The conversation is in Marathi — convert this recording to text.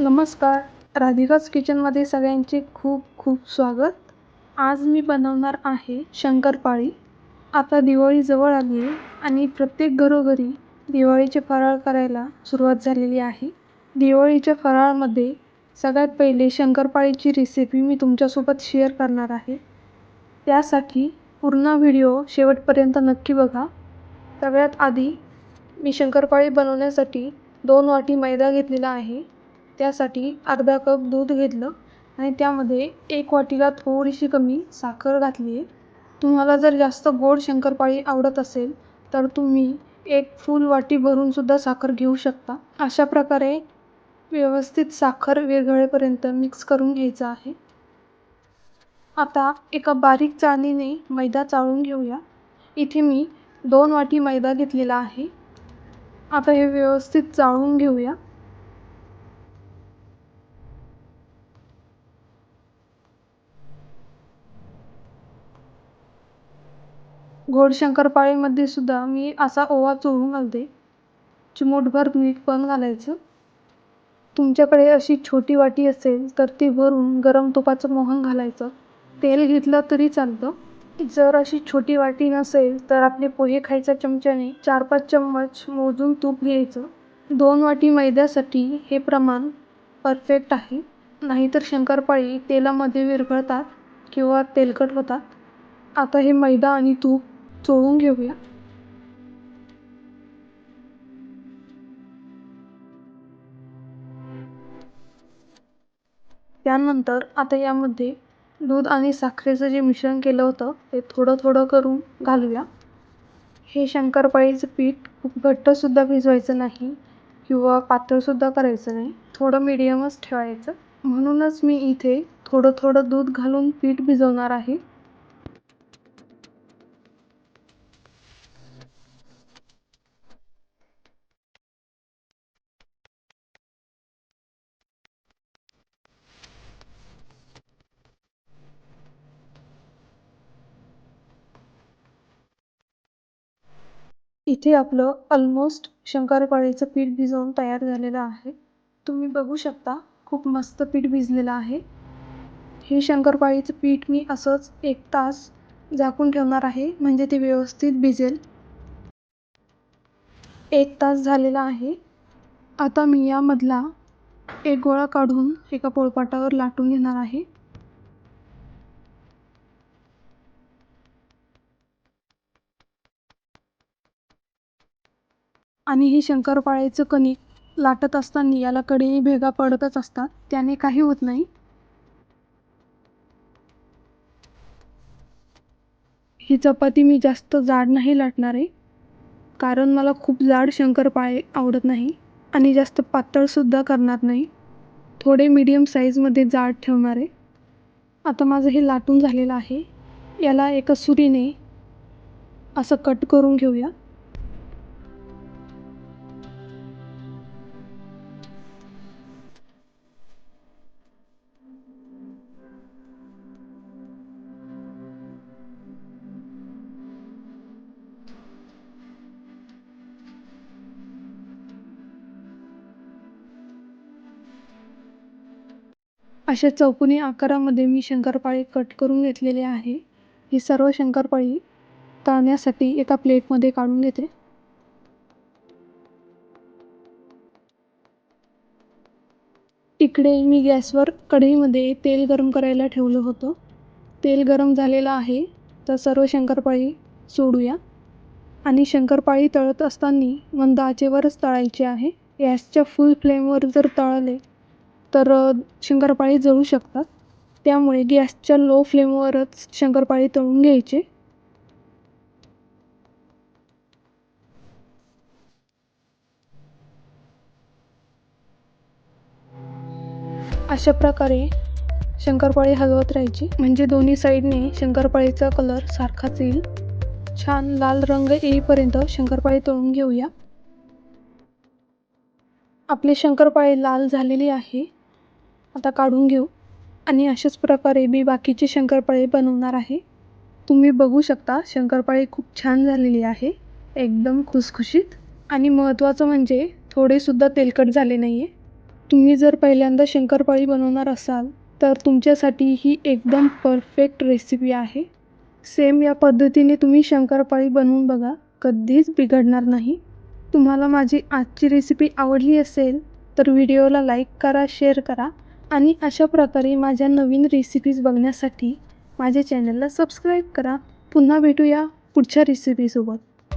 नमस्कार. राधिकाज किचनमध्ये सगळ्यांचे खूप खूप स्वागत. आज मी बनवणार आहे शंकरपाळी. आता दिवाळी जवळ आली आहे आणि प्रत्येक घरोघरी दिवाळीचे फराळ करायला सुरुवात झालेली आहे. दिवाळीच्या फराळामध्ये सगळ्यात पहिले शंकरपाळीची रेसिपी मी तुमच्यासोबत शेअर करणार आहे. त्यासाठी पूर्ण व्हिडिओ शेवटपर्यंत नक्की बघा. सगळ्यात आधी मी शंकरपाळी बनवण्यासाठी दोन वाटी मैदा घेतलेला आहे. त्यासाठी अर्धा कप दूध घेतलं आणि त्यामध्ये एक वाटीला थोडीशी कमी साखर घातली आहे. तुम्हाला जर जास्त गोड शंकरपाळी आवडत असेल तर तुम्ही एक फुल वाटी भरूनसुद्धा साखर घेऊ शकता. अशा प्रकारे व्यवस्थित साखर विरघळेपर्यंत मिक्स करून घ्यायचं आहे. आता एका बारीक चाळणीने मैदा चाळून घेऊया. इथे मी दोन वाटी मैदा घेतलेला आहे. आता हे व्यवस्थित चाळून घेऊया. गोड शंकरपाळीमध्ये सुद्धा मी असा ओवा चोळून घालते चिमूटभर मीठ पण घालायचं. तुमच्याकडे अशी छोटी वाटी असेल तर ती भरून गरम तुपाचं मोहन घालायचं. तेल घेतलं तरी चालतं. जर अशी छोटी वाटी नसेल तर आपले पोहे खायच्या चमच्याने चार पाच चम्मच मोजून तूप घ्यायचं. दोन वाटी मैद्यासाठी हे प्रमाण परफेक्ट आहे. नाहीतर शंकरपाळी तेलामध्ये विरघळतात किंवा तेलकट होतात. आता हे मैदा आणि तूप चोळून घेऊया त्यानंतर आता यामध्ये दूध आणि साखरेचं जे मिश्रण केलं होतं ते थोडं थोडं करून घालूया. हे शंकरपाळीचं पीठ खूप घट्टसुद्धा भिजवायचं नाही किंवा पातळसुद्धा करायचं नाही. थोडं मिडियमच ठेवायचं. म्हणूनच मी इथे थोडं थोडं दूध घालून पीठ भिजवणार आहे. इथे आपलं ऑलमोस्ट शंकरपाळीचं पीठ भिजवून तयार झालेलं आहे. तुम्ही बघू शकता खूप मस्त पीठ भिजलेलं आहे. हे शंकरपाळीचं पीठ मी असंच एक तास झाकून ठेवणार आहे म्हणजे ते व्यवस्थित भिजेल. एक तास झालेला आहे. आता मी यामधला एक गोळा काढून एका पोळपाटावर लाटून घेणार आहे. आणि ही शंकरपाळ्याचं कणिक लाटत असताना याला कडेही भेगा पडतच असतात. त्याने काही होत नाही. ही चपाती मी जास्त जाड नाही लाटणार आहे. कारण मला खूप जाड शंकरपाळे आवडत नाही. आणि जास्त पातळसुद्धा करणार नाही. थोडे मीडियम साईजमध्ये जाड ठेवणार आहे. आता माझं हे लाटून झालेलं आहे. याला एका सुरीने असं कट करून घेऊया. अशा चौकोनी आकारामध्ये मी शंकरपाळी कट करून घेतलेले आहे. ही सर्व शंकरपाळी तळण्यासाठी एका प्लेटमध्ये काढून घेते. इकडे मी गॅसवर कढईमध्ये तेल गरम करायला ठेवलं होतं. तेल गरम झालेलं आहे तर सर्व शंकरपाळी सोडूया. आणि शंकरपाळी तळत असताना मंद आचेवरच तळायची आहे. गॅसच्या फुल फ्लेमवर जर तळले तर शंकरपाळी जळू शकतात. त्यामुळे गॅसच्या लो फ्लेमवरच शंकरपाळी तळून घ्यायचे. अशा प्रकारे शंकरपाळी हलवत राहायची. म्हणजे दोन्ही साईडने शंकरपाळीचा कलर सारखाच येईल. छान लाल रंग येईपर्यंत शंकरपाळी तळून घेऊया. आपली शंकरपाळी लाल झालेली आहे. आता काढून घेऊ. आणि अशाच प्रकारे मी बाकीचे शंकरपाळी बनवणार आहे. तुम्ही बघू शकता शंकरपाळी खूप छान झालेली आहे. एकदम खुसखुशीत. आणि महत्त्वाचं म्हणजे थोडेसुद्धा तेलकट झाले नाही आहे तुम्ही जर पहिल्यांदा शंकरपाळी बनवणार असाल तर तुमच्यासाठी ही एकदम परफेक्ट रेसिपी आहे. सेम या पद्धतीने तुम्ही शंकरपाळी बनवून बघा कधीच बिघडणार नाही. तुम्हाला माझी आजची रेसिपी आवडली असेल तर व्हिडिओला लाईक करा शेअर करा. आणि अशा प्रकारे माझ्या नवीन रेसिपीज बघण्यासाठी माझ्या चॅनलला सबस्क्राईब करा. पुन्हा भेटूया पुढच्या रेसिपीसोबत